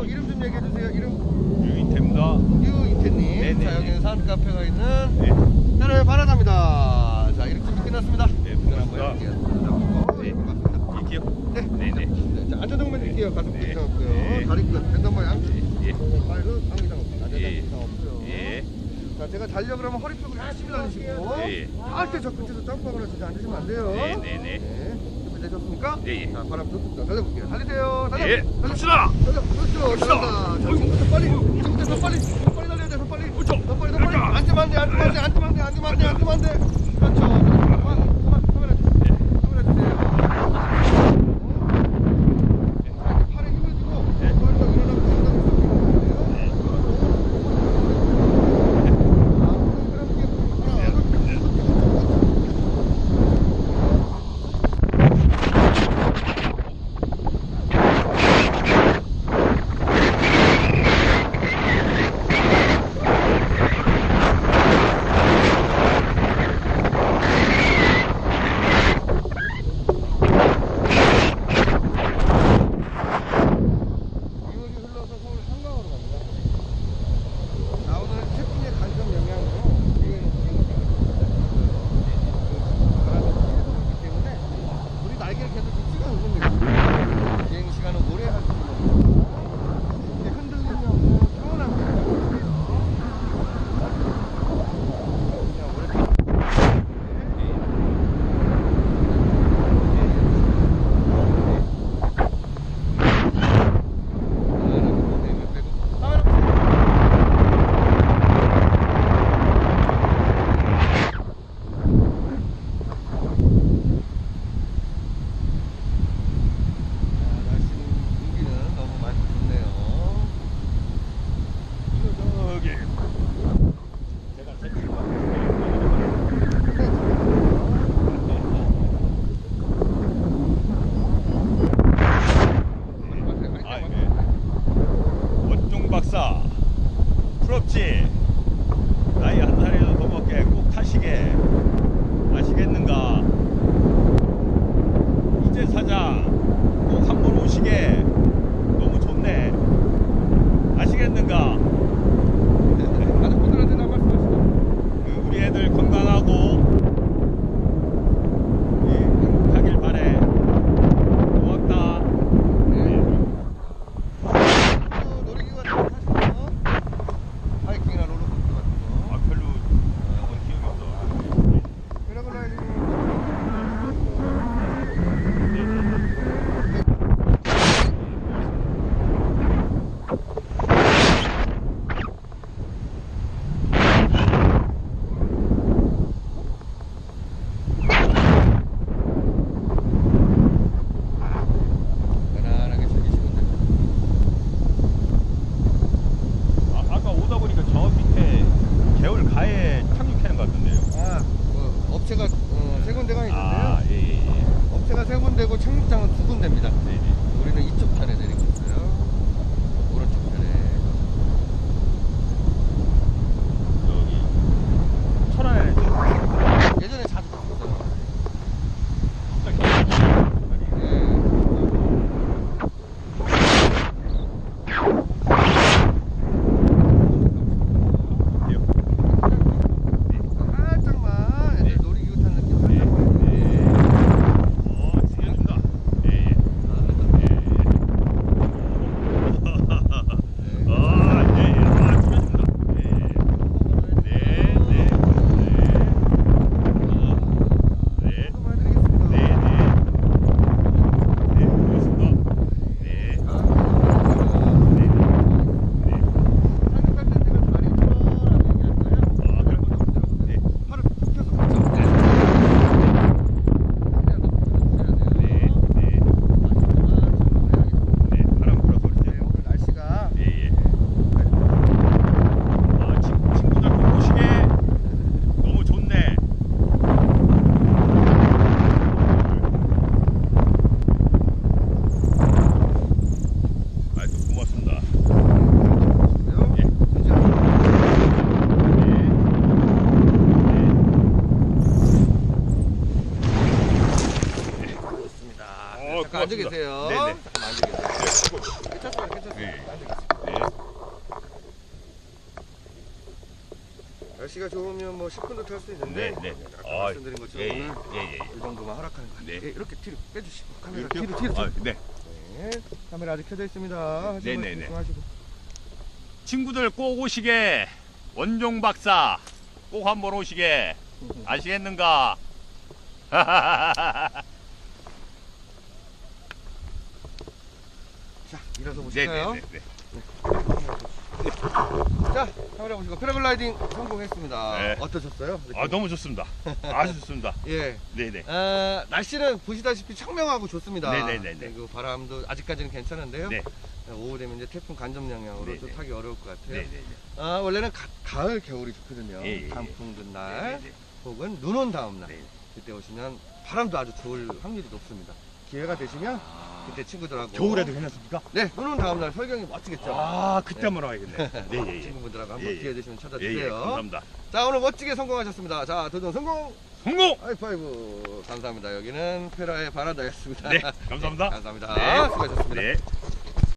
어, 이름 좀 얘기해 주세요. 이름 유인태입니다. 유이태님. 네네. 자 여기는 산 카페가 있는 네. 따라의 바라답니다. 자 이렇게 준비 끝났습니다. 네, 반갑습니다. 해볼게요. 네. 반갑습니다. 이기요? 네. 네 네. 네, 자 안전 정면 드릴게요. 가슴 네. 없고요. 네. 다리 끝, 밴드 모양. 예. 발은 아무 이상 없습니다. 안전장 예. 이상 없고요. 예. 자 제가 달려 그러면 허리 펴고 열심히 달리시고 예. 할때 저 끝에서 점프하거나 진짜 앉으시면 안 돼요. 네, 네, 네. 네. 준비되셨습니까? 예, 예. 자 바람 좋습니다. 달려볼게요. 달리세요. 달려. 예. 갑시다. 달려. 그렇죠. 자, 지금부터 빨리. 지금부터 더 빨리. 더 빨리 달려야 돼. 더 빨리. 그렇죠. 더 빨리. 더 빨리. 앉으면 안 돼. 앉으면 안 돼. 앉으면 안 돼. 앉으면 안 돼. 앉으면 안 돼. 그렇죠. 뭐 업체가 어, 세 군데가 있는데요. 아, 예, 예, 예. 업체가 세 군데고 착륙장은 두 군데입니다. 네, 네. 우리는 이쪽 편에 내리고 있어요. 오른쪽 편에. 저기 천안에 예전에 자주 갔었어요. 갑자기 예. 살짝만 애들 놀이기구 타는 느낌 네, 살짝만 네. 해주세요. 어, 죽여준다. 예, 예. 예, 예. 아, 예, 예. 아, 죽여준다. 예, 예. 네, 네. 네. 아, 네. 수고해드리겠습니다. 네, 네. 네, 고맙습니다. 네. 네. 네. 상륙할 때 제가 다리 편하게 얘기할까요? 아, 그런 거죠. 네. 팔을 펴서 같이 네. 네, 네. 네, 바람 불어서 그렇죠. 오늘 날씨가 예, 예. 아, 친, 친구들 꼭 오시게. 너무 좋네. 아이고, 고맙습니다. 예. 좋습니다. 어, 잠깐 앉아. 계세요. 네네. 잠깐 앉아 계세요. 괜찮습니다. 괜찮습니다. 네. 네. 날씨가 좋으면 뭐 10분도 탈수 네, 있는데 네. 아까 아, 말씀드린 것처럼 예, 오늘 예, 예, 예. 이 정도만 허락하는 거 네. 네. 이렇게 뒤로 빼주시고 카메라 이렇게요? 뒤로 뒤로 아, 뒤로. 네. 네. 카메라 아직 켜져 있습니다. 네, 네, 네. 집중하시고. 친구들 꼭 오시게. 원종 박사 꼭 한번 오시게. 아시겠는가? 자 일어서 네, 보실까요? 네, 네, 네. 자 카메라 보시고 패러글라이딩 성공했습니다. 네. 어떠셨어요? 아, 너무 좋습니다. 아주 좋습니다. 예. 네, 네. 아, 날씨는 보시다시피 청명하고 좋습니다. 네네네네. 그리고 바람도 아직까지는 괜찮은데요. 네. 오후 되면 이제 태풍 간접 영향으로 네네. 좀 타기 어려울 것 같아요. 네, 네, 네. 아, 원래는 가, 가을, 겨울이 좋거든요. 예, 예, 예. 단풍 든 네, 날, 네, 혹은 눈 온 다음 날. 네. 그때 오시면 바람도 아주 좋을 확률이 높습니다. 기회가 되시면 아, 그때 친구들하고 겨울에도 괜찮습니까? 네, 눈온 다음 날 설경이 멋지겠죠. 아, 그때 한번 와야겠네. 네, 예, 예. 친구분들하고 한번 예, 예. 기회 되시면 예, 찾아주세요. 예, 감사합니다. 자, 오늘 멋지게 성공하셨습니다. 자, 도전 성공! 성공! 하이파이브! 감사합니다. 여기는 페라의 바라다였습니다. 네, 감사합니다. 감사합니다. 네. 수고하셨습니다. 네.